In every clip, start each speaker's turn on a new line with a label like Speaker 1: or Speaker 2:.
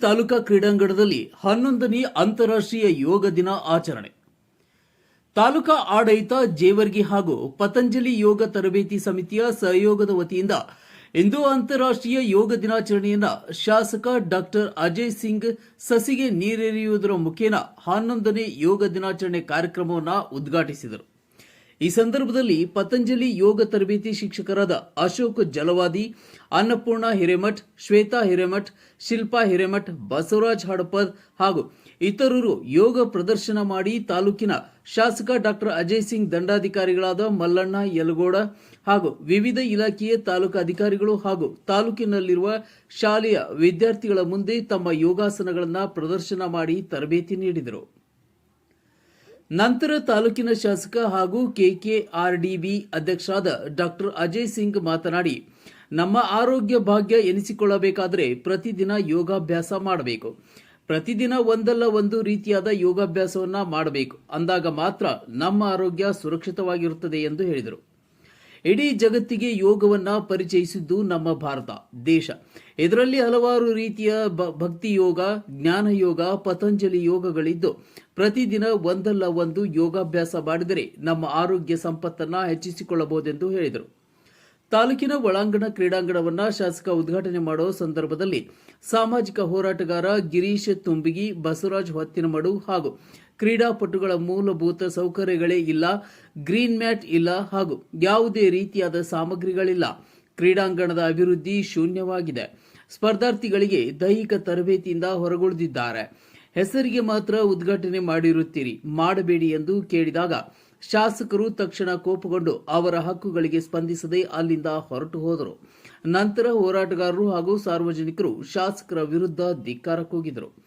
Speaker 1: ತಾಲೂಕಾ ಕ್ರೀಡಾಂಗಣದಲ್ಲಿ ಹನ್ನೊಂದನೇ ಅಂತಾರಾಷ್ಟ್ರೀಯ ಯೋಗ ದಿನ ಆಚರಣೆ. ತಾಲೂಕಾ ಆಡಳಿತ, ಜೇವರ್ಗಿ ಹಾಗೂ ಪತಂಜಲಿ ಯೋಗ ತರಬೇತಿ ಸಮಿತಿಯ ಸಹಯೋಗದ ವತಿಯಿಂದ ಇಂದು ಅಂತಾರಾಷ್ಟ್ರೀಯ ಯೋಗ ದಿನಾಚರಣೆಯನ್ನ ಶಾಸಕ ಡಾಕ್ಟರ್ ಅಜಯ್ ಸಿಂಗ್ ಸಸಿಗೆ ನೀರೆರೆಯುವುದರ ಮುಖೇನ ಹನ್ನೊಂದನೇ ಯೋಗ ದಿನಾಚರಣೆ ಕಾರ್ಯಕ್ರಮವನ್ನು ಉದ್ಘಾಟಿಸಿದರು. ಈ ಸಂದರ್ಭದಲ್ಲಿ ಪತಂಜಲಿ ಯೋಗ ತರಬೇತಿ ಶಿಕ್ಷಕರಾದ ಅಶೋಕ್ ಜಲವಾದಿ, ಅನ್ನಪೂರ್ಣ ಹಿರೇಮಠ್, ಶ್ವೇತಾ ಹಿರೇಮಠ್, ಶಿಲ್ಪಾ ಹಿರೇಮಠ್, ಬಸವರಾಜ್ ಹಡಪದ್ ಹಾಗೂ ಇತರರು ಯೋಗ ಪ್ರದರ್ಶನ ಮಾಡಿ ತಾಲೂಕಿನ ಶಾಸಕ ಡಾಕ್ಟರ್ ಅಜಯ್ ಸಿಂಗ್ ದಂಡಾಧಿಕಾರಿಗಳಾದ ಮಲ್ಲಣ್ಣ ಯಲಗೋಡ ಹಾಗೂ ವಿವಿಧ ಇಲಾಖೆಯ ತಾಲೂಕು ಅಧಿಕಾರಿಗಳು ಹಾಗೂ ತಾಲೂಕಿನಲ್ಲಿರುವ ಶಾಲೆಯ ವಿದ್ಯಾರ್ಥಿಗಳ ಮುಂದೆ ತಮ್ಮ ಯೋಗಾಸನಗಳನ್ನು ಪ್ರದರ್ಶನ ಮಾಡಿ ತರಬೇತಿ ನೀಡಿದರು. ನಂತರ ತಾಲೂಕಿನ ಶಾಸಕ ಹಾಗೂ ಕೆಕೆಆರ್ಡಿಬಿ ಅಧ್ಯಕ್ಷರಾದ ಡಾಕ್ಟರ್ ಅಜಯ್ ಸಿಂಗ್ ಮಾತನಾಡಿ, ನಮ್ಮ ಆರೋಗ್ಯ ಭಾಗ್ಯ ಎನಿಸಿಕೊಳ್ಳಬೇಕಾದರೆ ಪ್ರತಿದಿನ ಯೋಗಾಭ್ಯಾಸ ಮಾಡಬೇಕು. ಪ್ರತಿದಿನ ಒಂದಲ್ಲ ಒಂದು ರೀತಿಯಾದ ಯೋಗಾಭ್ಯಾಸವನ್ನ ಮಾಡಬೇಕು. ಅಂದಾಗ ಮಾತ್ರ ನಮ್ಮ ಆರೋಗ್ಯ ಸುರಕ್ಷಿತವಾಗಿರುತ್ತದೆ ಎಂದು ಹೇಳಿದರು. ಇಡೀ ಜಗತ್ತಿಗೆ ಯೋಗವನ್ನ ಪರಿಚಯಿಸಿದ್ದು ನಮ್ಮ ಭಾರತ, ದೇಶ. ಇದರಲ್ಲಿ ಹಲವಾರು ರೀತಿಯ ಭಕ್ತಿ ಯೋಗ, ಜ್ಞಾನ ಯೋಗ, ಪತಂಜಲಿ ಯೋಗಗಳಿದ್ದು, ಪ್ರತಿದಿನ ಒಂದಲ್ಲ ಒಂದು ಯೋಗಾಭ್ಯಾಸ ಮಾಡಿದರೆ ನಮ್ಮ ಆರೋಗ್ಯ ಸಂಪತ್ತನ್ನ ಹೆಚ್ಚಿಸಿಕೊಳ್ಳಬಹುದೆಂದು ಹೇಳಿದರು. ತಾಲೂಕಿನ ಒಳಾಂಗಣ ಕ್ರೀಡಾಂಗಣವನ್ನ ಶಾಸಕ ಉದ್ಘಾಟನೆ ಮಾಡುವ ಸಂದರ್ಭದಲ್ಲಿ ಸಾಮಾಜಿಕ ಹೋರಾಟಗಾರ ಗಿರೀಶ್ ತುಂಬಿಗಿ, ಬಸವರಾಜ್ ಹೊತ್ತಿನಮಡು ಹಾಗೂ ಕ್ರೀಡಾಪಟುಗಳ ಮೂಲಭೂತ ಸೌಕರ್ಯಗಳೇ ಇಲ್ಲ, ಗ್ರೀನ್ ಮ್ಯಾಟ್ ಇಲ್ಲ ಹಾಗೂ ಯಾವುದೇ ರೀತಿಯಾದ ಸಾಮಗ್ರಿಗಳಿಲ್ಲ. ಕ್ರೀಡಾಂಗಣದ ಅಭಿವೃದ್ಧಿ ಶೂನ್ಯವಾಗಿದೆ. ಸ್ಪರ್ಧಾರ್ಥಿಗಳಿಗೆ ದೈಹಿಕ ತರಬೇತಿಯಿಂದ ಹೊರಗುಳಿದಿದ್ದಾರೆ. ಹೆಸರಿಗೆ ಮಾತ್ರ ಉದ್ಘಾಟನೆ ಮಾಡಿರುತ್ತೀರಿ. ಮಾಡಬೇಡಿ ಎಂದು ಕೇಳಿದಾಗ ಶಾಸಕರು ತಕ್ಷಣ ಕೋಪಗೊಂಡು ಅವರ ಹಕ್ಕುಗಳಿಗೆ ಸ್ಪಂದಿಸದೆ ಅಲ್ಲಿಂದ ಹೊರಟು ಹೋದರು. ನಂತರ ಹೋರಾಟಗಾರರು ಹಾಗೂ ಸಾರ್ವಜನಿಕರು ಶಾಸಕರ ವಿರುದ್ಧ ಧಿಕ್ಕಾರ ಕೂಗಿದರು.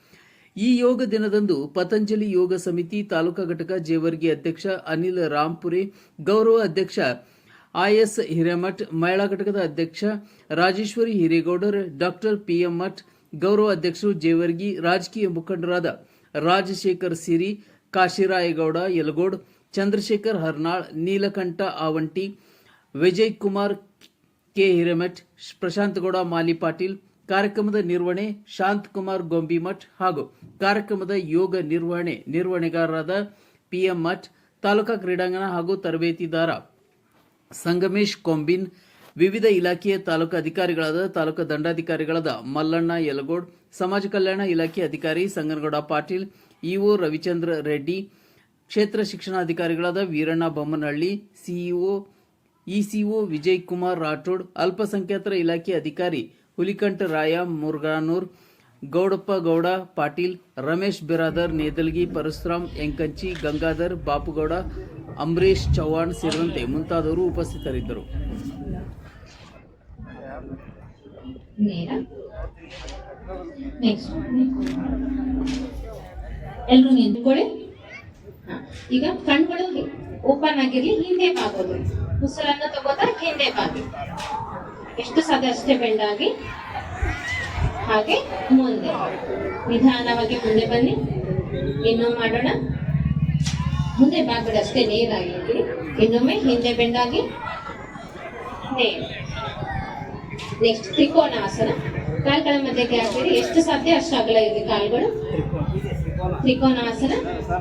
Speaker 1: ಈ ಯೋಗ ದಿನದಂದು ಪತಂಜಲಿ ಯೋಗ ಸಮಿತಿ ತಾಲೂಕಾ ಘಟಕ ಜೇವರ್ಗಿ ಅಧ್ಯಕ್ಷ ಅನಿಲ್ ರಾಮ್ಪುರಿ, ಗೌರವ ಅಧ್ಯಕ್ಷ ಐಎಸ್ ಹಿರೇಮಠ್, ಮಹಿಳಾ ಘಟಕದ ಅಧ್ಯಕ್ಷ ರಾಜೇಶ್ವರಿ ಹಿರೇಗೌಡರ್, ಡಾಕ್ಟರ್ ಪಿಎಂ ಮಠ್, ಗೌರವ ಅಧ್ಯಕ್ಷರು ಜೇವರ್ಗಿ, ರಾಜಕೀಯ ಮುಖಂಡರಾದ ರಾಜಶೇಖರ್ ಸಿರಿ, ಕಾಶಿರಾಯಗೌಡ, ಯಲಗೋಡ್, ಚಂದ್ರಶೇಖರ್ ಹರ್ನಾಳ್, ನೀಲಕಂಠ ಆವಂಟಿ, ವಿಜಯ್ ಕುಮಾರ್ ಕೆ ಹಿರೇಮಠ್, ಪ್ರಶಾಂತಗೌಡ, ಮಾಲಿ ಪಾಟೀಲ್ ಕಾರ್ಯಕ್ರಮದ ನಿರ್ವಹಣೆ ಶಾಂತ್ ಕುಮಾರ್ ಗೊಂಬಿಮಠ್ ಹಾಗೂ ಕಾರ್ಯಕ್ರಮದ ಯೋಗ ನಿರ್ವಹಣೆ ನಿರ್ವಹಣೆಗಾರರಾದ ಪಿಎಂ ಮಠ್, ತಾಲೂಕಾ ಕ್ರೀಡಾಂಗಣ ಹಾಗೂ ತರಬೇತಿದಾರ ಸಂಗಮೇಶ್ ಕೊಂಬಿನ್, ವಿವಿಧ ಇಲಾಖೆಯ ತಾಲೂಕು ಅಧಿಕಾರಿಗಳಾದ ತಾಲೂಕು ದಂಡಾಧಿಕಾರಿಗಳಾದ ಮಲ್ಲಣ್ಣ ಯಲಗೋಡ್, ಸಮಾಜ ಕಲ್ಯಾಣ ಇಲಾಖೆ ಅಧಿಕಾರಿ ಸಂಗನಗೌಡ ಪಾಟೀಲ್, ಇಒ ರವಿಚಂದ್ರ ರೆಡ್ಡಿ, ಕ್ಷೇತ್ರ ಶಿಕ್ಷಣಾಧಿಕಾರಿಗಳಾದ ವೀರಣ್ಣ ಬೊಮ್ಮನಹಳ್ಳಿ, ಸಿಇಒ, ಇಸಿಒ ವಿಜಯ್ ಕುಮಾರ್ ರಾಠೋಡ್, ಅಲ್ಪಸಂಖ್ಯಾತರ ಇಲಾಖೆ ಅಧಿಕಾರಿ ಹುಲಿಕಂಠ ರಾಯ ಮುರ್ಗಾನೂರ್ ಗೌಡಪ್ಪ ಗೌಡ, ಪಾಟೀಲ್, ರಮೇಶ್ ಬಿರಾದರ್ ನೇದಲ್ಗಿ ಪರಶುರಾಮ್, ಎಂಕಂಚಿ, ಗಂಗಾಧರ್, ಬಾಪುಗೌಡ ಅಂಬರೀಶ್ ಚೌಹಾಣ್ ಸೇರಿದಂತೆ ಮುಂತಾದವರು ಉಪಸ್ಥಿತರಿದ್ದರು.
Speaker 2: ಎಲ್ರು ನಿಂತ್ಕೊಳ್ಳಿ. ಈಗ ಕಣ್ಗಳು ಓಪನ್ ಆಗಿರ್ಲಿ, ಹಿಂದೆ ಬಾಗೋದು. ಉಸಿರನ್ನ ತಗೋತಾ ಹಿಂದೆ ಬಾಗಿ. ಎಷ್ಟು ಸಾಧ್ಯ ಅಷ್ಟೇ ಬೆಂಡ್ ಆಗಿ ಹಾಗೆ ಮುಂದೆ. ನಿಧಾನವಾಗಿ ಮುಂದೆ ಬನ್ನಿ. ಇನ್ನೂ ಮಾಡೋಣ. ಮುಂದೆ ಬಾಗ್ಬಿಡಿ ಅಷ್ಟೇ ನೇರಾಗಿ ಇರಿ. ಇನ್ನೊಮ್ಮೆ ಹಿಂದೆ ಬೆಂಡಾಗಿ. ನೇರ ನೆಕ್ಸ್ಟ್ ತ್ರಿಕೋನ ಆಸನ ಕಾಲ್ಗಳ ಮಧ್ಯಕ್ಕೆ ಹಾಕಿರಿ ಎಷ್ಟು ಸಾಧ್ಯ? ಅಷ್ಟು ಅಗಲ ಇರಲಿ ಕಾಲ್ಗಳು. ತ್ರಿಕೋನಾಸನ.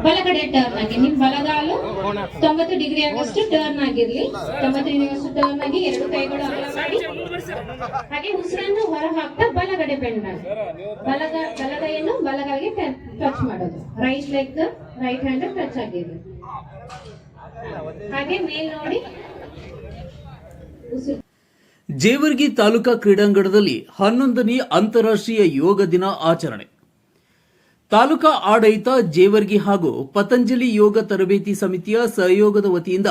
Speaker 2: ಬಲಗಡೆ ಟರ್ನ್ ಆಗಿ. ನಿಮ್ ಬಲಗಾಲು ತೊಂಬತ್ತು ಡಿಗ್ರಿ ಆಗಷ್ಟು ಟರ್ನ್ ಆಗಿರ್ಲಿ. ತೊಂಬತ್ತು ಡಿಗ್ರಿ ಆಗಷ್ಟು ಟರ್ನ್ ಆಗಿ ಎರಡು ಕೈಗಳು ಅಗಲ ಮಾಡಿ ಹಾಗೆ ಉಸಿರನ್ನು ಹೊರ ಹಾಕ್ತಾ ಬಲಗಡೆ ಬೆಂಡ್ ಮಾಡಿ. ಬಲಗ ಬಲಗೈಯನ್ನು ಬಲಗಾಗಿ ಟಚ್ ಮಾಡೋದು. Right leg right hand touch ಆಗಿದೆ. ಹಾಗೆ ಮೇಲ್ ನೋಡಿ. ಉಸಿರು.
Speaker 1: ಜೇವರ್ಗಿ ತಾಲೂಕಾ ಕ್ರೀಡಾಂಗಣದಲ್ಲಿ ಹನ್ನೊಂದನೇ ಅಂತಾರಾಷ್ಟ್ರೀಯ ಯೋಗ ದಿನ ಆಚರಣೆ. ತಾಲೂಕಾ ಆಡಳಿತ ಜೇವರ್ಗಿ ಹಾಗೂ ಪತಂಜಲಿ ಯೋಗ ತರಬೇತಿ ಸಮಿತಿಯ ಸಹಯೋಗದ ವತಿಯಿಂದ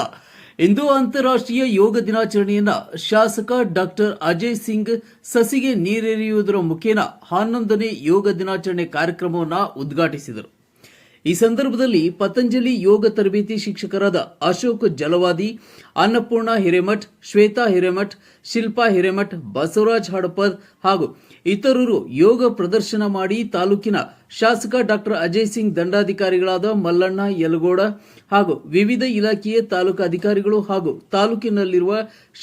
Speaker 1: ಇಂದು ಅಂತಾರಾಷ್ಟ್ರೀಯ ಯೋಗ ದಿನಾಚರಣೆಯನ್ನ ಶಾಸಕ ಡಾಕ್ಟರ್ ಅಜಯ್ ಸಿಂಗ್ ಸಸಿಗೆ ನೀರೆರೆಯುವುದರ ಮುಖೇನ ಹನ್ನೊಂದನೇ ಯೋಗ ದಿನಾಚರಣೆ ಕಾರ್ಯಕ್ರಮವನ್ನು ಉದ್ಘಾಟಿಸಿದರು. ಈ ಸಂದರ್ಭದಲ್ಲಿ ಪತಂಜಲಿ ಯೋಗ ತರಬೇತಿ ಶಿಕ್ಷಕರಾದ ಅಶೋಕ್ ಜಲವಾದಿ, ಅನ್ನಪೂರ್ಣ ಹಿರೇಮಠ್, ಶ್ವೇತಾ ಹಿರೇಮಠ್, ಶಿಲ್ಪಾ ಹಿರೇಮಠ್, ಬಸವರಾಜ್ ಹಡಪದ್ ಹಾಗೂ ಇತರರು ಯೋಗ ಪ್ರದರ್ಶನ ಮಾಡಿ ತಾಲೂಕಿನ ಶಾಸಕ ಡಾಕ್ಟರ್ ಅಜಯ್ ಸಿಂಗ್ ದಂಡಾಧಿಕಾರಿಗಳಾದ ಮಲ್ಲಣ್ಣ ಯಲಗೋಡ ಹಾಗೂ ವಿವಿಧ ಇಲಾಖೆಯ ತಾಲೂಕು ಅಧಿಕಾರಿಗಳು ಹಾಗೂ ತಾಲೂಕಿನಲ್ಲಿರುವ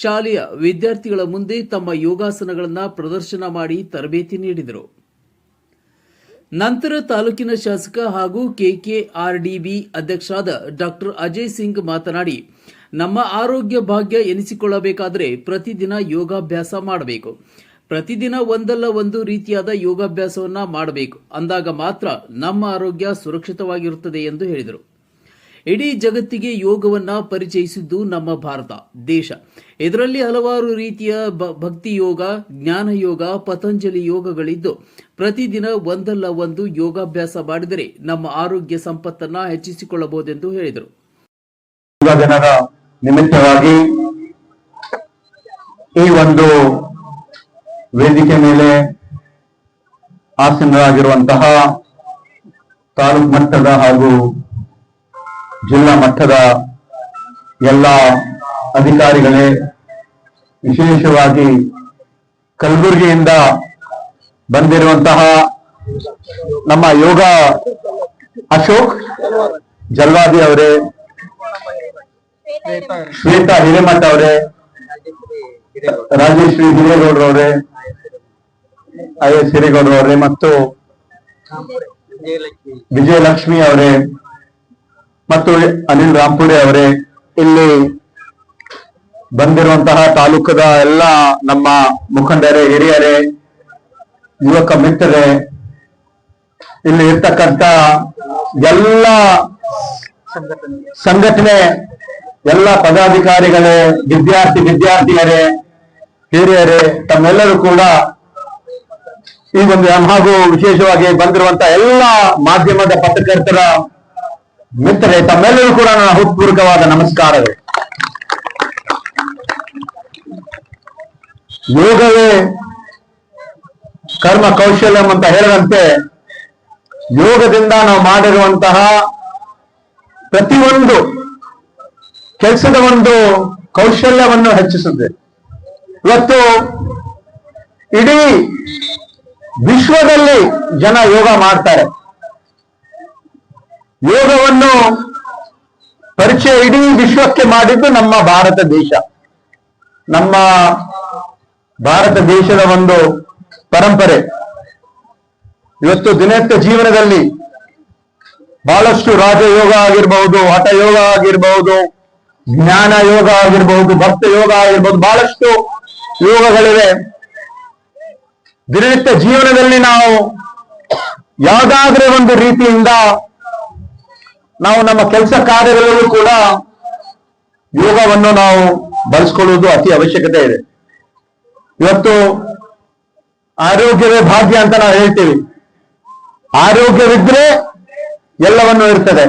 Speaker 1: ಶಾಲೆಯ ವಿದ್ಯಾರ್ಥಿಗಳ ಮುಂದೆ ತಮ್ಮ ಯೋಗಾಸನಗಳನ್ನು ಪ್ರದರ್ಶನ ಮಾಡಿ ತರಬೇತಿ ನೀಡಿದರು. ನಂತರ ತಾಲೂಕಿನ ಶಾಸಕ ಹಾಗೂ ಕೆಕೆಆರ್ಡಿಬಿ ಅಧ್ಯಕ್ಷರಾದ ಡಾಕ್ಟರ್ ಅಜಯ್ ಸಿಂಗ್ ಮಾತನಾಡಿ, ನಮ್ಮ ಆರೋಗ್ಯ ಭಾಗ್ಯ ಎನಿಸಿಕೊಳ್ಳಬೇಕಾದರೆ ಪ್ರತಿದಿನ ಯೋಗಾಭ್ಯಾಸ ಮಾಡಬೇಕು. ಪ್ರತಿದಿನ ಒಂದಲ್ಲ ಒಂದು ರೀತಿಯಾದ ಯೋಗಾಭ್ಯಾಸವನ್ನ ಮಾಡಬೇಕು. ಅಂದಾಗ ಮಾತ್ರ ನಮ್ಮ ಆರೋಗ್ಯ ಸುರಕ್ಷಿತವಾಗಿರುತ್ತದೆ ಎಂದು ಹೇಳಿದರು. ಇಡೀ ಜಗತ್ತಿಗೆ ಯೋಗವನ್ನ ಪರಿಚಯಿಸಿದ್ದು ನಮ್ಮ ಭಾರತ, ದೇಶ. ಇದರಲ್ಲಿ ಹಲವಾರು ರೀತಿಯ ಭಕ್ತಿ ಯೋಗ, ಜ್ಞಾನ ಯೋಗ, ಪತಂಜಲಿ ಯೋಗಗಳಿದ್ದು ಪ್ರತಿದಿನ ಒಂದಲ್ಲ ಒಂದು ಯೋಗಾಭ್ಯಾಸ ಮಾಡಿದರೆ ನಮ್ಮ ಆರೋಗ್ಯ ಸಂಪತ್ತನ್ನ ಹೆಚ್ಚಿಸಿಕೊಳ್ಳಬಹುದೆಂದು ಹೇಳಿದರು.
Speaker 3: ಈ ಒಂದು ವೇದಿಕೆ ಮೇಲೆ ಆಸೀನರಾಗಿರುವಂತಹ ತಾಲೂಕು ಮಟ್ಟದ ಹಾಗೂ ಜಿಲ್ಲಾ ಮಟ್ಟದ ಎಲ್ಲ ಅಧಿಕಾರಿಗಳೇ ವಿಶೇಷವಾಗಿ ಕಲಬುರಗಿಯಿಂದ ಬಂದಿರುವಂತಹ ನಮ್ಮ ಯೋಗ ಅಶೋಕ್ ಜಲ್ವಾದಿ ಅವರೇ, ಶ್ವೇತಾ ಹಿರೇಮಠ ಅವರೇ, ರಾಜೇಶ್ವರಿ ಹಿರೇಗೌಡರವರೇ ಐ ಎಸ್ ಹಿರೇಗೌಡರವರೇ ಮತ್ತು ವಿಜಯಲಕ್ಷ್ಮಿ ಅವರೇ ಮತ್ತು ಅನಿಲ್ ರಾಂಪುಡೆ ಅವರೇ, ಇಲ್ಲಿ ಬಂದಿರುವಂತಹ ತಾಲೂಕದ ಎಲ್ಲ ನಮ್ಮ ಮುಖಂಡರೇ, ಹಿರಿಯರೇ, ಯುವಕ ಮಿತ್ರರೇ, ಇಲ್ಲಿ ಇರ್ತಕ್ಕಂಥ ಎಲ್ಲ ಸಂಘಟನೆ, ಎಲ್ಲ ಪದಾಧಿಕಾರಿಗಳೇ, ವಿದ್ಯಾರ್ಥಿ, ವಿದ್ಯಾರ್ಥಿಯರೇ, ಹಿರಿಯರೇ, ತಮ್ಮೆಲ್ಲರೂ ಕೂಡ ಈ ಒಂದು ಹಾಗೂ ವಿಶೇಷವಾಗಿ ಬಂದಿರುವಂತಹ ಎಲ್ಲ ಮಾಧ್ಯಮದ ಪತ್ರಕರ್ತರ ಮಿತ್ರರೇ, ತಮ್ಮೆಲ್ಲರೂ ಕೂಡ ನನ್ನ ಹೃತ್ಪೂರ್ವಕವಾದ ನಮಸ್ಕಾರಗಳು. ಯೋಗವೇ ಕರ್ಮ ಕೌಶಲ್ಯಂ ಅಂತ ಹೇಳದಂತೆ ಯೋಗದಿಂದ ನಾವು ಮಾಡಿರುವಂತಹ ಪ್ರತಿಯೊಂದು ಕೆಲಸದ ಒಂದು ಕೌಶಲ್ಯವನ್ನು ಹೆಚ್ಚಿಸುತ್ತೆ. ಇವತ್ತು ಇಡೀ ವಿಶ್ವದಲ್ಲಿ ಜನ ಯೋಗ ಮಾಡ್ತಾರೆ. ಯೋಗವನ್ನು ಪರಿಚಯ ಇಡೀ ವಿಶ್ವಕ್ಕೆ ಮಾಡಿದ್ದು ನಮ್ಮ ಭಾರತ ದೇಶ. ನಮ್ಮ ಭಾರತ ದೇಶದ ಒಂದು ಪರಂಪರೆ. ಇವತ್ತು ದಿನನಿತ್ಯ ಜೀವನದಲ್ಲಿ ಬಹಳಷ್ಟು ರಾಜಯೋಗ ಆಗಿರ್ಬಹುದು ಹಠ ಯೋಗ ಆಗಿರ್ಬಹುದು, ಜ್ಞಾನ ಯೋಗ ಆಗಿರ್ಬಹುದು, ಭಕ್ತ ಯೋಗ ಆಗಿರ್ಬಹುದು, ಬಹಳಷ್ಟು ಯೋಗಗಳಿವೆ. ದಿನನಿತ್ಯ ಜೀವನದಲ್ಲಿ ನಾವು ಯಾವುದಾದ್ರೆ ಒಂದು ರೀತಿಯಿಂದ ನಾವು ನಮ್ಮ ಕೆಲಸ ಕಾರ್ಯಗಳಲ್ಲೂ ಕೂಡ ಯೋಗವನ್ನು ನಾವು ಬಳಸ್ಕೊಳ್ಳುವುದು ಅತಿ ಅವಶ್ಯಕತೆ ಇದೆ. ಇವತ್ತು ಆರೋಗ್ಯವೇ ಭಾಗ್ಯ ಅಂತ ನಾವು ಹೇಳ್ತೀವಿ. ಆರೋಗ್ಯವಿದ್ರೆ ಎಲ್ಲವನ್ನೂ ಇರ್ತದೆ.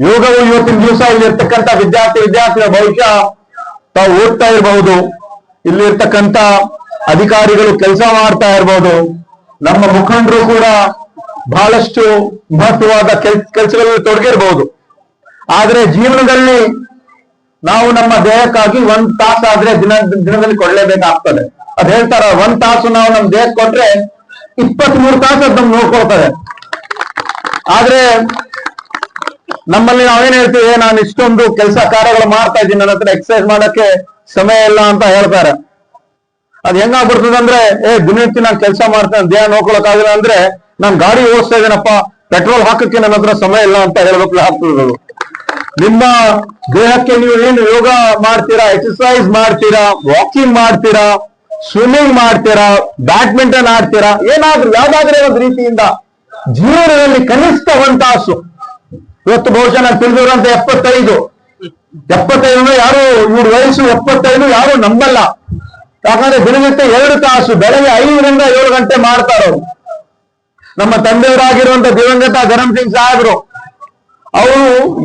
Speaker 3: ಯೋಗವು ಇವತ್ತಿನ ದಿವಸ ಇಲ್ಲಿರ್ತಕ್ಕಂಥ ವಿದ್ಯಾರ್ಥಿ ವಿದ್ಯಾರ್ಥಿಗಳ ಭವಿಷ್ಯ ತಾವು ಓದ್ತಾ ಇರಬಹುದು. ಇಲ್ಲಿ ಇರ್ತಕ್ಕಂಥ ಅಧಿಕಾರಿಗಳು ಕೆಲಸ ಮಾಡ್ತಾ ಇರ್ಬೋದು. ನಮ್ಮ ಮುಖಂಡರು ಕೂಡ ಬಹಳಷ್ಟು ಮಹತ್ವವಾದ ಕೆಲ್ ಕೆಲಸಗಳಲ್ಲಿ ತೊಡಗಿರ್ಬಹುದು ಆದ್ರೆ ಜೀವನದಲ್ಲಿ ನಾವು ನಮ್ಮ ದೇಹಕ್ಕಾಗಿ ಒಂದ್ ತಾಸು ಆದ್ರೆ ದಿನ ದಿನದಲ್ಲಿ ಕೊಡ್ಲೇಬೇಕಾಗ್ತದೆ. ಅದ್ ಹೇಳ್ತಾರ ಒಂದ್ ತಾಸು ನಾವು ನಮ್ ದೇಹಕ್ಕೆ ಕೊಟ್ರೆ ಇಪ್ಪತ್ತ್ ಮೂರು ತಾಸು ಅದ್ ನಮ್ಗೆ ನೋಡ್ಕೊಳ್ತದೆ ಆದ್ರೆ ನಮ್ಮಲ್ಲಿ ನಾವೇನ್ ಹೇಳ್ತೀವಿ "ಏ, ನಾನು ಇಷ್ಟೊಂದು ಕೆಲಸ ಕಾರ್ಯಗಳು ಮಾಡ್ತಾ ಇದ್ದೀನಿ ನನ್ನ ಹತ್ರ ಎಕ್ಸರ್ಸೈಸ್ ಮಾಡಕ್ಕೆ ಸಮಯ ಇಲ್ಲ ಅಂತ ಹೇಳ್ತಾರೆ. ಅದ್ ಹೆಂಗಾಗ್ಬಿಡ್ತದೆ ಅಂದ್ರೆ, ಏ, ದಿನನಿತ್ಯ ನಾನು ಕೆಲಸ ಮಾಡ್ತೇನೆ ದೇಹ ನೋಡ್ಕೊಳಕ್ಕಾಗಿಲ್ಲ ಅಂದ್ರೆ ನಾನ್ ಗಾಡಿ ಓಡಿಸ್ತಾ ಇದ್ದೇನಪ್ಪ, ಪೆಟ್ರೋಲ್ ಹಾಕಕ್ಕೆ ನನ್ನ ಹತ್ರ ಸಮಯ ಇಲ್ಲ ಅಂತ ಹೇಳ್ಬೇಕು ಆಗ್ತದೆ ನಿಮ್ಮ ದೇಹಕ್ಕೆ ನೀವು ಏನು ಯೋಗ ಮಾಡ್ತೀರಾ ಎಕ್ಸಸೈಸ್ ಮಾಡ್ತೀರಾ ವಾಕಿಂಗ್ ಮಾಡ್ತೀರಾ ಸ್ವಿಮ್ಮಿಂಗ್ ಮಾಡ್ತೀರಾ ಬ್ಯಾಡ್ಮಿಂಟನ್ ಆಡ್ತೀರಾ, ಏನಾದ್ರೂ, ಯಾವ್ದಾದ್ರೆ ಒಂದು ರೀತಿಯಿಂದ ಜೀವನದಲ್ಲಿ ಕನಿಷ್ಠ ಒಂದ್ ತಾಸು ಇವತ್ತು ಬಹುಶಃ ನಾನು ತಿಳಿದಿರುವಂತ ಎಪ್ಪತ್ತೈದು. ಎಪ್ಪತ್ತೈದು ಯಾರು, ಇವ್ರ ವಯಸ್ಸು ಎಪ್ಪತ್ತೈದು ಯಾರು ನಂಬಲ್ಲ. ಯಾಕಂದ್ರೆ ದಿನನಿತ್ಯ ಎರಡು ತಾಸು, ಬೆಳಗ್ಗೆ ಐದರಿಂದ ಏಳು ಗಂಟೆ ಮಾಡ್ತಾರವ್ರು ನಮ್ಮ ತಂದೆಯವರಾಗಿರುವಂತ ದಿವಂಗತ ಧರಮ್ ಸಿಂಗ್ ಸಾಹೇಬರು, ಅವರು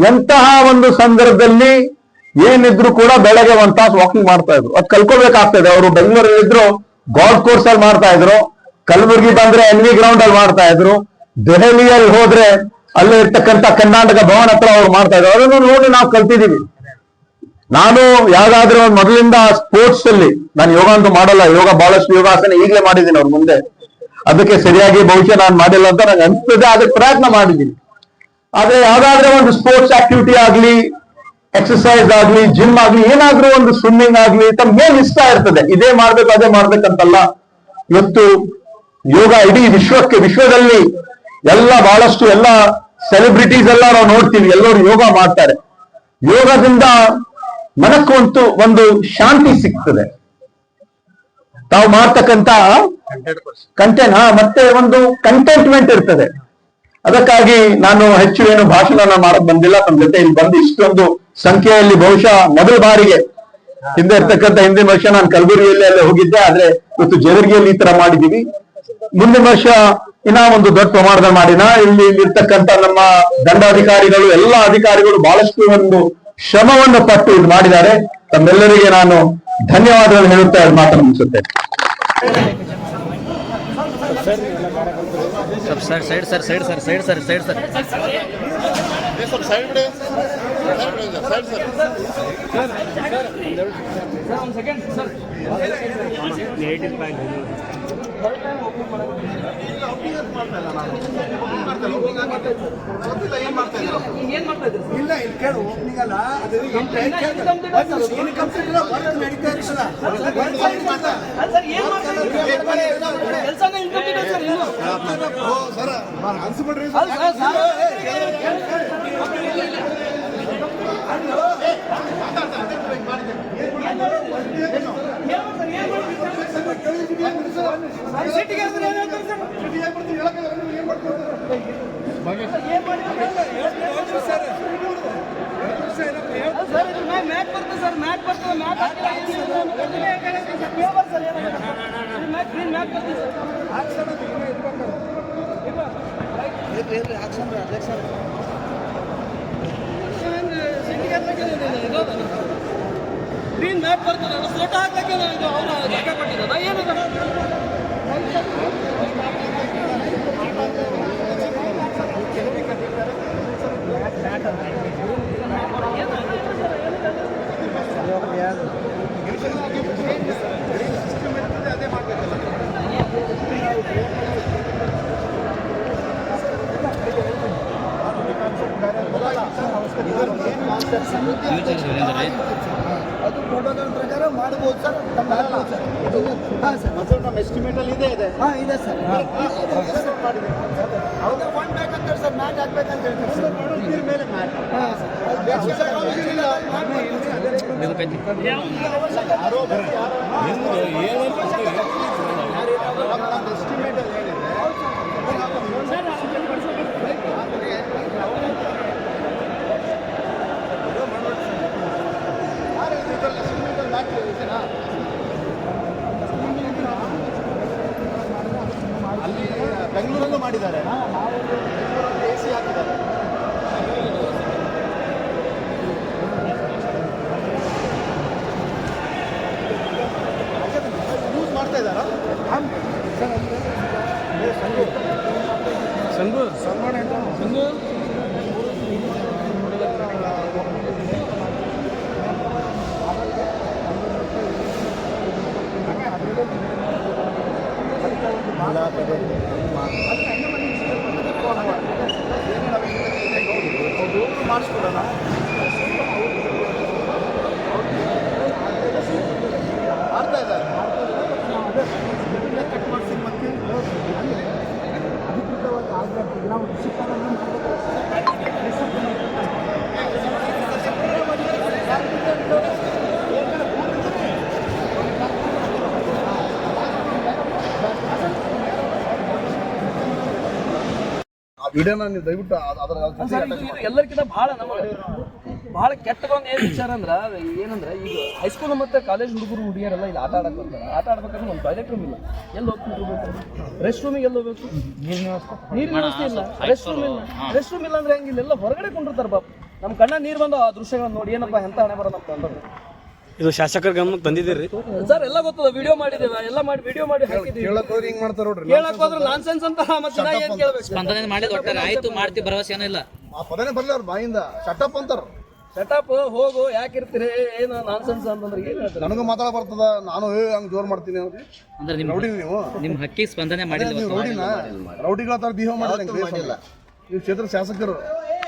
Speaker 3: ಎಂತಹ ಒಂದು ಸಂದರ್ಭದಲ್ಲಿ ಏನಿದ್ರು ಕೂಡ ಬೆಳಗ್ಗೆ ಒಂದ್ ತಾಸು ವಾಕಿಂಗ್ ಮಾಡ್ತಾ ಇದ್ರು. ಅದ್ ಕಲ್ಕೋಬೇಕಾಗ್ತದೆ ಅವರು ಬೆಂಗಳೂರಲ್ಲಿ ಇದ್ರು ಗಾಲ್ಫ್ ಕೋರ್ಸ್ ಅಲ್ಲಿ ಮಾಡ್ತಾ ಇದ್ರು, ಕಲಬುರ್ಗಿ ಬಂದ್ರೆ ಎನ್ ವಿ ಗ್ರೌಂಡ್ ಅಲ್ಲಿ ಮಾಡ್ತಾ ಇದ್ರು, ದೆಹಲಿಯಲ್ಲಿ ಹೋದ್ರೆ ಅಲ್ಲಿ ಇರ್ತಕ್ಕಂಥ ಕರ್ನಾಟಕ ಭವನ್ ಹತ್ರ ಅವ್ರು ಮಾಡ್ತಾ ಇದ್ರು. ಅದನ್ನು ನೋಡಿ ನಾವು ಕಲ್ತಿದೀವಿ ನಾನು ಯಾವ್ದಾದ್ರೂ ಒಂದು ಮೊದಲಿಂದ ಸ್ಪೋರ್ಟ್ಸ್ ಅಲ್ಲಿ ನಾನು ಯೋಗ ಅಂತೂ ಮಾಡಲ್ಲ, ಯೋಗ ಬಹಳಷ್ಟು ಯೋಗಾಸನ ಈಗಲೇ ಮಾಡಿದ್ದೀನಿ ಅವ್ರ ಮುಂದೆ. ಅದಕ್ಕೆ ಸರಿಯಾಗಿ ಬಹುಶಃ ನಾನು ಮಾಡಿಲ್ಲ ಅಂತ ನನಗೆ ಅನ್ಸ್ತದೆ, ಅದಕ್ಕೆ ಪ್ರಯತ್ನ ಮಾಡಿದ್ದೀನಿ. ಆದ್ರೆ ಯಾವ್ದಾದ್ರೆ ಒಂದು ಸ್ಪೋರ್ಟ್ಸ್ ಆಕ್ಟಿವಿಟಿ ಆಗ್ಲಿ ಎಕ್ಸಸೈಸ್ ಆಗ್ಲಿ ಜಿಮ್ ಆಗ್ಲಿ, ಏನಾದ್ರೂ ಒಂದು ಸ್ವಿಮ್ಮಿಂಗ್ ಆಗ್ಲಿ ತಮ್ಗೆ ಏನ್ ಇಷ್ಟ ಇರ್ತದೆ. ಇದೇ ಮಾಡ್ಬೇಕು, ಅದೇ ಮಾಡ್ಬೇಕಂತಲ್ಲ. ಇವತ್ತು ಯೋಗ ಇಡೀ ವಿಶ್ವಕ್ಕೆ, ವಿಶ್ವದಲ್ಲಿ ಎಲ್ಲ ಬಹಳಷ್ಟು ಎಲ್ಲ ಸೆಲೆಬ್ರಿಟೀಸ್ ಎಲ್ಲ ನಾವು ನೋಡ್ತೀವಿ, ಎಲ್ಲರೂ ಯೋಗ ಮಾಡ್ತಾರೆ. ಯೋಗದಿಂದ ಮನಕ್ಕಂತೂ ಒಂದು ಶಾಂತಿ ಸಿಗ್ತದೆ. ತಾವು ಮಾಡ್ತಕ್ಕಂತ ಕಂಟೆಂಟ್ ಹಾ ಮತ್ತೆ ಒಂದು ಕಂಟೆಂಟ್ಮೆಂಟ್ ಇರ್ತದೆ. ಅದಕ್ಕಾಗಿ ನಾನು ಹೆಚ್ಚು ಏನು ಭಾಷಣ ಮಾಡಕ್ ಬಂದಿಲ್ಲ. ತಮ್ಮ ಜೊತೆ ಇಲ್ಲಿ ಬಂದು ಇಷ್ಟೊಂದು ಸಂಖ್ಯೆಯಲ್ಲಿ ಬಹುಶಃ ಮೊದಲ ಬಾರಿಗೆ ಹಿಂದೆ ಇರ್ತಕ್ಕಂಥ ಹಿಂದಿನ ವರ್ಷ ನಾನು ಕಲಬುರಗಿಯಲ್ಲಿ ಅಲ್ಲೇ ಹೋಗಿದ್ದೆ. ಆದ್ರೆ ಇವತ್ತು ಜೇವರ್ಗಿಯಲ್ಲಿ ಈ ತರ ಮಾಡಿದೀವಿ ಮುಂದಿನ ವರ್ಷ ಇನ್ನ ಒಂದು ದೊಡ್ಡ ಪ್ರಮಾಣದ ಮಾಡಿನ. ಇಲ್ಲಿ ಇಲ್ಲಿರ್ತಕ್ಕಂಥ ನಮ್ಮ ದಂಡಾಧಿಕಾರಿಗಳು ಎಲ್ಲಾ ಅಧಿಕಾರಿಗಳು ಬಹಳಷ್ಟು ಒಂದು ಶ್ರಮವನ್ನು ಪಟ್ಟು ಇದು ಮಾಡಿದ್ದಾರೆ ತಮ್ಮೆಲ್ಲರಿಗೆ ನಾನು ಧನ್ಯವಾದಗಳನ್ನು ಹೇಳುತ್ತಾ ಮಾತನ್ನು ಮುಗಿಸುತ್ತೇನೆ
Speaker 4: sir side sir side sir side sir side sir
Speaker 5: ಇಲ್ಲ ಇಲ್ಲಿ ಕೇಳು ಓಪನಿಂಗ್ ಅಲ್ಲ ಅದು ಇನ್ಕಮ್ ವರ್ಕ್ ನಡೀತಾ ಇರ್ತದ ವರ್ಕ್ ನಡೀತಾ ಸರ್ ಅನ್ಸ್ಬಿಡ್ರಿ
Speaker 6: ಗ್ರೀನ್ ಮ್ಯಾಪ್ ಬರ್ತದೆ ಅದು ಫೋಟೋ ಹಾಕ್ಲಿಕ್ಕೆ ಅವರು ಜಾಗ ಕೊಟ್ಟಿದ್ದದ ಏನದ?
Speaker 5: ಅದು ಪ್ರೋಟೋಕಾಲ್ ಪ್ರಕಾರ ಮಾಡ್ಬೋದು ಸರ್. ನಮ್ಮ ಆಗ್ಬೋದು ಸರ್ ಹಾಂ ಸರ್. ನಮ್ಮ ಎಸ್ಟಿಮೇಟ್ ಅಲ್ಲಿ ಇದೆ ಇದೆ. ಹಾಂ ಇದೆ ಸರ್. ಹೇಳಿ ಸರ್. ಹಾಕ್ಬೇಕಂತ ಹೇಳ್ತಾರೆ ಸರ್. ಮೇಲೆ ಹಾಂ ಸರ್. ಯಾರೋ? ಬರ್ರಿ, ಯಾರೋ ಎಸ್ಟಿಮೇಟ್ ಅಲ್ಲಿ ಏನಿದೆ ಅಲ್ಲಿ ಬೆಂಗಳೂರಲ್ಲೂ ಮಾಡಿದ್ದಾರೆ. ಮಾಡಿಸ್ಕೊಡೋಣ ವಿಡಿಯೋನ ನೀವು ದಯವಿಟ್ಟು ಅದ್- ಅದರ
Speaker 6: ಎಲ್ಲರಿಗಿಂತ ಬಹಳ ನಮ್ಮ ಬಹಳ ಕೆಟ್ಟದೊಂದು ಏನು ವಿಚಾರ ಅಂದ್ರೆ ಅದು ಏನಂದ್ರೆ ಈಗ ಹೈಸ್ಕೂಲ್ ಮತ್ತೆ ಕಾಲೇಜ್ ಹುಡುಗರು ಹುಡುಗಿಯರೆಲ್ಲ ಇಲ್ಲಿ ಆಟ ಆಡಕ್ಕೆ ಬರ್ತಾರೆ. ಆಟ ಆಡ್ಬೇಕಂದ್ರೆ ಒಂದು ಟಾಯ್ಲೆಟ್ ರೂಮ್ ಇಲ್ಲ. ಎಲ್ಲಿ ಹೋಗ್ಬೇಕು ರೆಸ್ಟ್ ರೂಮಿಗೆ ಎಲ್ಲಿ ಹೋಗ್ಬೇಕು? ನೀರಿನ ವ್ಯವಸ್ಥೆ. ಇಲ್ಲ. ರೆಸ್ಟ್ ರೂಮ್ ಇಲ್ಲ. ರೆಸ್ಟ್ ರೂಮ್ ಇಲ್ಲ ಅಂದ್ರೆ ಹೆಂಗೆ ಎಲ್ಲ ಹೊರಗಡೆ ಕೊಂಡಿರ್ತಾರೆ ಬಾಬು ನಮ್ಮ ಕಣ್ಣ ನೀರು ಬಂದು ಆ ದೃಶ್ಯಗಳನ್ನ ನೋಡಿ ಏನಪ್ಪ ಎಂತ ಹಣೆ ಬರೋ ನಮ್ಮ ತಂಡರು
Speaker 7: ಇದು ಶಾಸಕರ ಗಮನಕ್ಕೆ ತಂದಿದ್ದೀರಿ?
Speaker 6: ಸರ್ ಎಲ್ಲ ಗೊತ್ತದ ವಿಡಿಯೋ ಮಾಡಿದ್ದೇವೆ. ಎಲ್ಲ ಮಾಡಿ ವಿಡಿಯೋ ಮಾಡಿ ಹಾಕಿದ್ದೀವಿ.
Speaker 5: ಕೇಳಕ್ ಹೋದ್ರೆ ಹಿಂಗ್ ಮಾಡ್ತಾರೆ ನೋಡ್ರಿ?
Speaker 6: ಕೇಳಕ್ ಹೋದ್ರೆ ನಾನ್ಸೆನ್ಸ್ ಅಂತ ಮತ್ತೆ ನಾ ಏನ್ ಕೇಳ್ಬೇಕು?
Speaker 4: ಸ್ಪಂದನೆ ಮಾಡಿದ ಒಟ್ಟಾರೆ ಆಯ್ತು ಮಾಡ್ತಿ ಭರವಸೆ ಏನೂ ಇಲ್ಲ.
Speaker 5: ಆ ಪದನೇ ಬರ್ಲಿ ಅವ್ರ ಬಾಯಿಂದ. ಶಟಪ್ ಅಂತಾರ.
Speaker 6: ಸೆಟಪ್ ಹೋಗು ಯಾಕಿರ್ತೀರಿ ಏನು ನಾನ್ಸೆನ್ಸ್ ಅಂತಂದ್ರೆ ಏನ್ ಹೇಳ್ತಾರೆ?
Speaker 5: ನನಗೂ ಮಾತಾಡ ಬರ್ತದ ನಾನು ಏ ಹಂಗ್ ಜೋರ್ ಮಾಡ್ತೀನಿ ಅಂತ.
Speaker 4: ಅಂದ್ರೆ ನಿಮ್
Speaker 5: ರೌಡಿ ನೀವು.
Speaker 4: ನಿಮ್ ಹಕ್ಕಿ ಸ್ಪಂದನೆ ಮಾಡಿಲ್ಲ
Speaker 5: ನೀವು
Speaker 4: ಇವತ್ತು.
Speaker 5: ರೌಡಿನ ರೌಡಿಗಳ ತರ ಬಿಹೇವ್ ಮಾಡಿಲ್ಲ ನೀವು ಕ್ಷೇತ್ರ ಶಾಸಕರು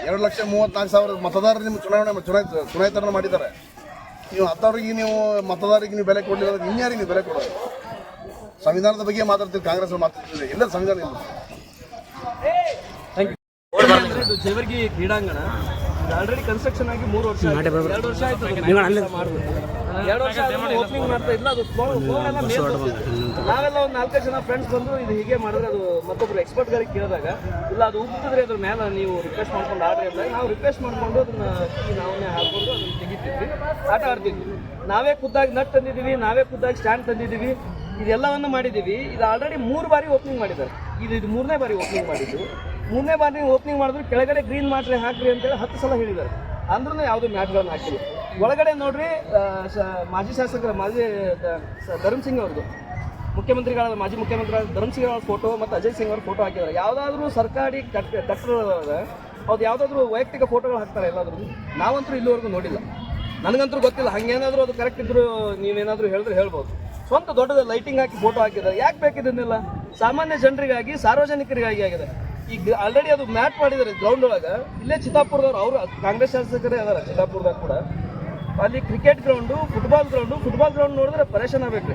Speaker 5: ಎರಡು ಲಕ್ಷ ಮೂವತ್ನಾಲ್ಕು ಸಾವಿರ ಮತದಾರರು ನಿಮ್ಮ ಚುನಾವಣೆ ಚುನಾಯಿತ ಚುನಾಯಿತರನ್ನ ಮಾಡಿದ್ದಾರೆ. ನೀವು ಅಂಥವ್ರಿಗೆ ನೀವು ಮತದಾರರಿಗೆ ನೀವು ಬೆಲೆ ಕೊಡಲಿಲ್ಲ ಅಂದ್ರೆ ಇನ್ಯಾರಿಗೆ ನೀವು ಬೆಲೆ ಕೊಡೋದು? ಸಂವಿಧಾನದ ಬಗ್ಗೆ ಮಾತಾಡ್ತೀವಿ ಕಾಂಗ್ರೆಸ್ ಮಾತಾಡ್ತಿದ್ರೆ ಎಲ್ಲ ಸಂವಿಧಾನ ಇಲ್ಲ
Speaker 6: ಜೇವರ್ಗಿ ಕ್ರೀಡಾಂಗಣ. ಆಲ್ರೆಡಿ ಕನ್ಸ್ಟ್ರಕ್ಷನ್ ಆಗಿ ಮೂರು ವರ್ಷ ಆಯ್ತು. ಎರಡು ವರ್ಷ ಆಯ್ತು ಎರಡು ವರ್ಷ ಓಪನಿಂಗ್ ಮಾಡ್ತಾ ಇಲ್ಲ ಅದು. ನಾವೆಲ್ಲ ಒಂದು ನಾಲ್ಕೈದು ಜನ ಫ್ರೆಂಡ್ಸ್ ಬಂದು ಇದು ಹೀಗೆ ಮಾಡಿದ್ರೆ ಅದು ಮತ್ತೊಬ್ರು ಎಕ್ಸ್ಪರ್ಟ್ ಗಾರಿಗೆ ಕೇಳಿದಾಗ ಇಲ್ಲ ಅದು ಉಗ್ತಿದ್ರೆ ಅದ್ರ ಮೇಲೆ ನೀವು ರಿಕ್ವೆಸ್ಟ್ ಮಾಡ್ಕೊಂಡು ಆಡ್ರಿ ಅಂದ್ರೆ ನಾವು ರಿಕ್ವೆಸ್ಟ್ ಮಾಡ್ಕೊಂಡು ಅದನ್ನ ನಾವೇ ನಾವನ್ನೇ ಹಾಕೊಂಡು ಅದನ್ನ ತೆಗಿತಿದ್ವಿ. ಆಟ ಆಡ್ತಿದ್ವಿ. ನಾವೇ ಖುದ್ದಾಗಿ ನಟ್ ತಂದಿದ್ದೀವಿ ನಾವೇ ಖುದ್ದಾಗಿ ಸ್ಟ್ಯಾಂಡ್ ತಂದಿದ್ದೀವಿ. ಇದೆಲ್ಲವನ್ನು ಮಾಡಿದ್ದೀವಿ. ಇದು ಆಲ್ರೆಡಿ ಮೂರು ಬಾರಿ ಓಪನಿಂಗ್ ಮಾಡಿದ್ದಾರೆ. ಇದು ಇದು ಮೂರನೇ ಬಾರಿ ಓಪನಿಂಗ್ ಮಾಡಿದ್ದು. ಮೂರನೇ ಬಾರಿ ಓಪನಿಂಗ್ ಮಾಡಿದ್ರು ಕೆಳಗಡೆ ಗ್ರೀನ್ ಮಾಡ್ರಿ ಹಾಕ್ರಿ ಅಂತೇಳಿ ಹತ್ತು ಸಲ ಹೇಳಿದ್ದಾರೆ. ಅಂದ್ರೂ ಯಾವುದೂ ಮ್ಯಾಟ್ಗಳನ್ನು ಹಾಕಿಲ್ಲ. ಒಳಗಡೆ ನೋಡ್ರಿ ಮಾಜಿ ಶಾಸಕರ ಮಾಜಿ ಧರ್ಮ್ ಸಿಂಗ್ ಅವ್ರದ್ದು ಮುಖ್ಯಮಂತ್ರಿಗಳಾದ, ಮಾಜಿ ಮುಖ್ಯಮಂತ್ರಿಗಳ ಧರ್ಮ್ ಸಿಂಗ್ ಅವ್ರ ಫೋಟೋ ಮತ್ತು ಅಜಯ್ ಸಿಂಗ್ ಅವ್ರ ಫೋಟೋ ಹಾಕಿದ್ದಾರೆ ಯಾವುದಾದ್ರೂ ಸರ್ಕಾರಿ ಕಟ್ ಅದು ಅವ್ರು ಯಾವುದಾದ್ರೂ ವೈಯಕ್ತಿಕ ಫೋಟೋಗಳು ಹಾಕ್ತಾರೆ ಎಲ್ಲಾದ್ರೂ. ನಾವಂತೂ ಇಲ್ಲಿವರೆಗೂ ನೋಡಿಲ್ಲ. ನನಗಂತೂ ಗೊತ್ತಿಲ್ಲ. ಹಂಗೇನಾದರೂ ಅದು ಕರೆಕ್ಟ್ ಇದ್ರು ನೀವೇನಾದರೂ ಹೇಳಿದ್ರೆ ಹೇಳ್ಬೋದು. ಸ್ವಂತ ದೊಡ್ಡದ ಲೈಟಿಂಗ್ ಹಾಕಿ ಫೋಟೋ ಹಾಕಿದ್ದಾರೆ ಯಾಕೆ ಬೇಕಿದ್ದನ್ನೆಲ್ಲ ಸಾಮಾನ್ಯ ಜನರಿಗಾಗಿ, ಸಾರ್ವಜನಿಕರಿಗಾಗಿ ಆಗಿದೆ. ಈಗ ಆಲ್ರೆಡಿ ಅದು ಮ್ಯಾಟ್ ಮಾಡಿದ್ದಾರೆ ಗ್ರೌಂಡ್ ಒಳಗೆ. ಇಲ್ಲೇ ಚಿತ್ತಾಪುರದವ್ರು, ಅವರು ಕಾಂಗ್ರೆಸ್ ಶಾಸಕರೇ ಅದಾರ ಚಿತ್ತಾಪುರದಾಗ ಕೂಡ. ಅಲ್ಲಿ cricket ground football ground football ground ನೋಡಿದ್ರೆ ಪರೇಷನ್ ಆಗ್ಬೇಕು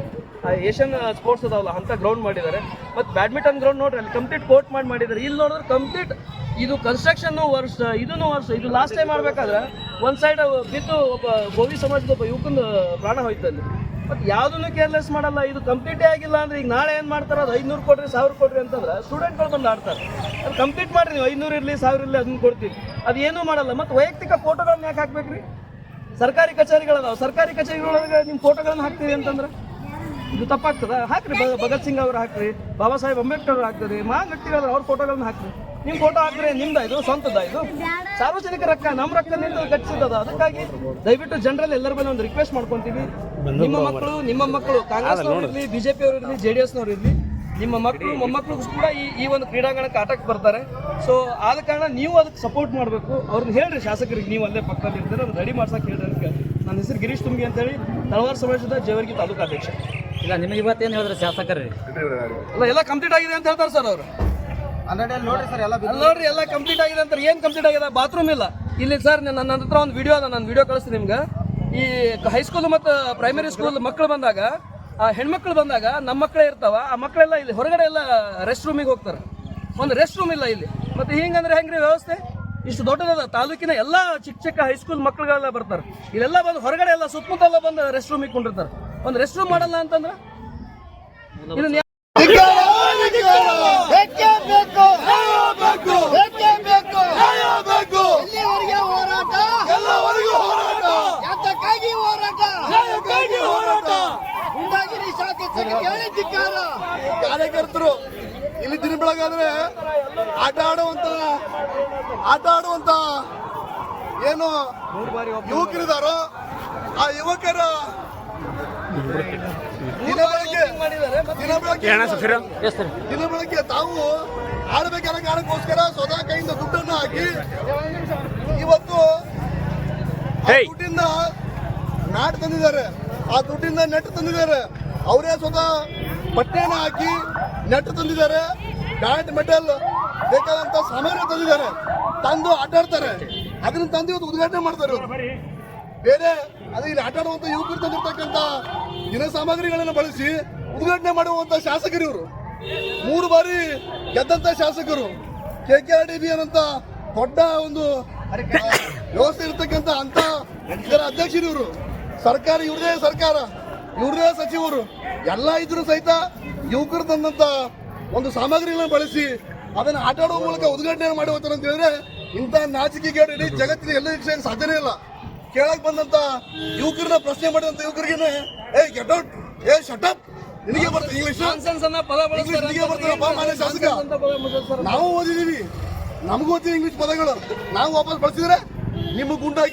Speaker 6: ಏಷ್ಯನ್ ಸ್ಪೋರ್ಟ್ಸ್ ಅದಾವಲ್ಲ, ಅಂತ ಗ್ರೌಂಡ್ ಮಾಡಿದ್ದಾರೆ. ಮತ್ತು ಬ್ಯಾಡ್ಮಿಂಟನ್ ಗ್ರೌಂಡ್ ನೋಡ್ರಿ, ಅಲ್ಲಿ ಕಂಪ್ಲೀಟ್ ಕೋರ್ಟ್ ಮಾಡಿ ಮಾಡಿದ್ದಾರೆ. ಇಲ್ಲಿ ನೋಡಿದ್ರೆ ಕಂಪ್ಲೀಟ್ ಇದು ಕನ್ಸ್ಟ್ರಕ್ಷನ್ ವರ್ಷ ಇದನ್ನು ವರ್ಷ, ಇದು ಲಾಸ್ಟ್ ಟೈಮ್ ಮಾಡ್ಬೇಕಾದ್ರೆ ಒಂದು ಸೈಡ್ ಬಿದ್ದು ಒಬ್ಬ ಗೋವಿ ಸಮಾಜದ ಒಬ್ಬ ಯುವಕನ ಪ್ರಾಣ ಹೋಯ್ತು ಅಲ್ಲಿ. ಮತ್ತು ಯಾವುದನ್ನು ಕೇರ್ಲೆಸ್ ಮಾಡಲ್ಲ, ಇದು ಕಂಪ್ಲೀಟೇ ಆಗಿಲ್ಲ ಅಂದ್ರೆ ಈಗ ನಾಳೆ ಏನು ಮಾಡ್ತಾರೆ? ಅದು ಐನೂರು ಕೊಡ್ರಿ ಸಾವಿರ ಕೊಡ್ರಿ ಅಂತಂದ್ರೆ ಸ್ಟೂಡೆಂಟ್ಗಳು ಬಂದು ಆಡ್ತಾರೆ. ಅದು ಕಂಪ್ಲೀಟ್ ಮಾಡಿರಿ ನೀವು ಐನೂರು ಇರಲಿ, ಸಾವಿರ ಇರಲಿ, ಅದನ್ನ ಕೊಡ್ತೀವಿ. ಅದು ಏನೂ ಮಾಡಲ್ಲ. ಮತ್ತು ವೈಯಕ್ತಿಕ ಫೋಟೋಗಳನ್ನ ಯಾಕೆ ಹಾಕ್ಬೇಕ್ರಿ? ಸರ್ಕಾರಿ ಕಚೇರಿಗಳದಾವ ಸರ್ಕಾರಿ ಕಚೇರಿಗಳೊಳಗೆ ನಿಮ್ಮ ಫೋಟೋಗಳನ್ನ ಹಾಕ್ತೀವಿ ಅಂತಂದ್ರೆ? ಇದು ತಪ್ಪಾಗ್ತದ? ಹಾಕ್ರಿ ಭಗ- ಭಗತ್ ಸಿಂಗ್ ಅವ್ರು ಹಾಕ್ರಿ ಬಾಬಾ ಸಾಹೇಬ್ ಅಂಬೇಡ್ಕರ್ ಅವ್ರು ಹಾಕ್ತಾರೆ ಮಹಾನ್ ವ್ಯಕ್ತಿಗಳು ಅವ್ರ ಫೋಟೋಗಳನ್ನ ಹಾಕ್ರಿ. ನಿಮ್ಮ ಫೋಟೋ ಹಾಕ್ರಿ ನಿಮ್ದ ಇದು ಸ್ವಂತದ ಇದು? ಸಾರ್ವಜನಿಕ ರೊಕ್ಕ ನಮ್ಮ ರೊಕ್ಕದಿಂದ ಕಟ್ಟಿಸಿದ ಅದಕ್ಕಾಗಿ ದಯವಿಟ್ಟು ಜನರಲ್ಲಿ ಎಲ್ಲರ ಮೇಲೆ ಒಂದು ರಿಕ್ವೆಸ್ಟ್ ಮಾಡ್ಕೊಂತೀವಿ. ನಿಮ್ಮ ಮಕ್ಕಳು ನಿಮ್ಮ ಮಕ್ಕಳು ಕಾಂಗ್ರೆಸ್ ಇರಲಿ ಬಿಜೆಪಿ ಅವರು ಇರಲಿ ಜೆ ಡಿ ಎಸ್ನವ್ರು ಇರಲಿ ನಿಮ್ಮ ಮಕ್ಕಳು ಮೊಮ್ಮಕ್ಕಳು ಕೂಡ ಈ ಈ ಒಂದು ಕ್ರೀಡಾಂಗಣಕ್ಕೆ ಆಟಕ್ಕೆ ಬರ್ತಾರೆ. ಸೊ ಆದ ಕಾರಣ ನೀವು ಅದಕ್ಕೆ ಸಪೋರ್ಟ್ ಮಾಡಬೇಕು. ಅವ್ರನ್ನ ಹೇಳ್ರಿ ಶಾಸಕರಿಗೆ ನೀವು ಅಲ್ಲೇ ಪಕ್ಕದಲ್ಲಿ ಇರ್ತಾರೆ ಅದು ರೆಡಿ ಮಾಡ್ಸಕ್ಕೆ ಹೇಳ್ರಿ ಅದಕ್ಕೆ. ನನ್ನ ಹೆಸರು ಗಿರೀಶ್ ತುಂಬಿ ಅಂತೇಳಿ ತಳವಾರ ಸಮಾಜದ ಜೇವರ್ಗಿ ತಾಲೂಕು ಅಧ್ಯಕ್ಷ.
Speaker 4: ಇಲ್ಲ ನಿಮಗೆ ಇವತ್ತೇನು ಹೇಳಿದ್ರೆ ಶಾಸಕರೇ?
Speaker 6: ಅಲ್ಲ ಎಲ್ಲ ಕಂಪ್ಲೀಟ್ ಆಗಿದೆ ಅಂತ ಹೇಳ್ತಾರೆ ಸರ್ ಅವರು.
Speaker 8: ನೋಡ್ರಿ ಸರ್ ಎಲ್ಲ
Speaker 6: ನೋಡ್ರಿ ಎಲ್ಲ ಕಂಪ್ಲೀಟ್ ಆಗಿದೆ ಅಂತಾರೆ ಏನು ಕಂಪ್ಲೀಟ್ ಆಗಿದೆ? ಬಾತ್ರೂಮ್ ಇಲ್ಲ. ಇಲ್ಲಿ ಸರ್ ನನ್ನ ಹತ್ರ ಒಂದು ವಿಡಿಯೋ ಅದ ನಾನು ವಿಡಿಯೋ ಕಳಿಸ್ತೀನಿ ನಿಮ್ಗೆ. ಈ ಹೈಸ್ಕೂಲ್ ಮತ್ತು ಪ್ರೈಮರಿ ಸ್ಕೂಲ್ ಮಕ್ಕಳು ಬಂದಾಗ ಆ ಹೆಣ್ಮಕ್ಳು ಬಂದಾಗ ನಮ್ಮ ಮಕ್ಕಳೇ ಇರ್ತಾವ ಆ ಮಕ್ಕಳೆಲ್ಲ ಇಲ್ಲಿ ಹೊರಗಡೆ ಎಲ್ಲ ರೆಸ್ಟ್ ರೂಮಿಗೆ ಹೋಗ್ತಾರೆ. ಒಂದು ರೆಸ್ಟ್ ರೂಮ್ ಇಲ್ಲ ಇಲ್ಲಿ. ಮತ್ತೆ ಹಿಂಗಂದ್ರೆ ಹೆಂಗ್ರಿ ವ್ಯವಸ್ಥೆ? ಇಷ್ಟು ದೊಡ್ಡದಾದ ತಾಲೂಕಿನ ಎಲ್ಲ ಚಿಕ್ಕ ಚಿಕ್ಕ ಹೈಸ್ಕೂಲ್ ಮಕ್ಕಳುಗಳೆಲ್ಲ ಬರ್ತಾರೆ. ಇಲ್ಲೆಲ್ಲ ಬಂದು ಹೊರಗಡೆ ಎಲ್ಲ ಸುತ್ತಮುತ್ತಲ್ಲ ಬಂದು ರೆಸ್ಟ್ ರೂಮಿಗೆ ಕೊಂಡಿರ್ತಾರೆ. ಒಂದು ರೆಸ್ಟ್ ರೂಮ್ ಮಾಡಲ್ಲ ಅಂತಂದ್ರೆ? ಇದನ್ನ
Speaker 5: ಕಾರ್ಯಕರ್ತರು ಇಲ್ಲಿ ದಿನ ಬೆಳಗಾದ್ರೆ ಆಟ ಆಡುವಂತ ಆಟ ಆಡುವಂತ ಏನು ಯುವಕರಿದಾರೋ ಆ ಯುವಕರ ದಿನ ಬೆಳಗ್ಗೆ ದಿನ ಬೆಳಗ್ಗೆ ದಿನ ಬೆಳಗ್ಗೆ ತಾವು ಆಡಬೇಕಾದ ಕಾರಣಕ್ಕೋಸ್ಕರ ಸ್ವತಃ ಕೈಯಿಂದ ದುಡ್ಡನ್ನು ಹಾಕಿ ಇವತ್ತು ಆ ದುಡ್ಡಿಂದ ನಾಟ್ ತಂದಿದ್ದಾರೆ. ಆ ದುಡ್ಡಿಂದ ನೆಟ್ ತಂದಿದ್ದಾರೆ. ಅವರೇ ಸ್ವತಃ ಬಟ್ಟೆನ ಹಾಕಿ ನೆಟ್ ತಂದಿದ್ದಾರೆ ಬ್ಯಾಟ್ ಮೆಟಲ್ ಬೇಕಾದಂತ ಸಾಮಾನ್ಯ ತಂದಿದ್ದಾರೆ. ತಂದು ಆಟ ಆಡ್ತಾರೆ. ಅದನ್ನ ತಂದು ಇವತ್ತು ಉದ್ಘಾಟನೆ ಮಾಡ್ತಾರೆ. ಬೇರೆ, ಅದು ಇಲ್ಲಿ ಆಟ ಆಡುವಂತ ಯುವಕರು ತಂದಿರ್ತಕ್ಕಂಥ ದಿನ ಸಾಮಗ್ರಿಗಳನ್ನು ಬಳಸಿ ಉದ್ಘಾಟನೆ ಮಾಡುವಂತ ಶಾಸಕರು ಇವರು. ಮೂರು ಬಾರಿ ಗೆದ್ದಂತ ಶಾಸಕರು. K K R D B ಅನ್ನಂತ ದೊಡ್ಡ ಒಂದು ವ್ಯವಸ್ಥೆ ಇರ್ತಕ್ಕಂಥ ಅಂತ ಇದರ ಅಧ್ಯಕ್ಷರು ಇವರು. ಸರ್ಕಾರ, ಇವ್ರದೇ ಸರ್ಕಾರ. ಇವ್ರದೇ ಸಚಿವರು. ಎಲ್ಲ ಇದ್ರು ಸಹಿತ ಯುವಕರು ತಂದಂತ ಒಂದು ಸಾಮಗ್ರಿಗಳನ್ನ ಬಳಸಿ ಅದನ್ನ ಆಟ ಆಡುವ ಮೂಲಕ ಉದ್ಘಾಟನೆ ಮಾಡಿ ಹೋಗ್ತಾರೆ ಅಂತ ಹೇಳಿದ್ರೆ ಇಂಥ ನಾಚಿಕೆಗೇಡು ಇಡೀ ಜಗತ್ತಿನ ಎಲ್ಲ ವಿಷಯಕ್ಕೆ ಸಾಧ್ಯನೇ ಇಲ್ಲ. ಕೇಳಕ್ ಬಂದಂತ ಯುವಕರನ್ನ ಪ್ರಶ್ನೆ ಮಾಡಿದಂತ ಯುವಕರಿಗೆ ಏ ಗೆಟ್ ಔಟ್ ಏ ಶಟ್ ಅಪ್ ನಿನಗೆ ಬರ್ತದೆ ಇಂಗ್ಲಿಷ್ ನಿನಗೆ ಬರ್ತದಪ್ಪ ಮಾನ್ಯ ಶಾಸಕ. ನಾವು ಓದಿದೀವಿ ನಮಗೂ ಓದಿ ಇಂಗ್ಲಿಷ್ ಪದಗಳು. ನಾವು ವಾಪಸ್ ಬಳಸಿದ್ರೆ ನಿಮ್ಮ ಗುಂಡಾಗಿ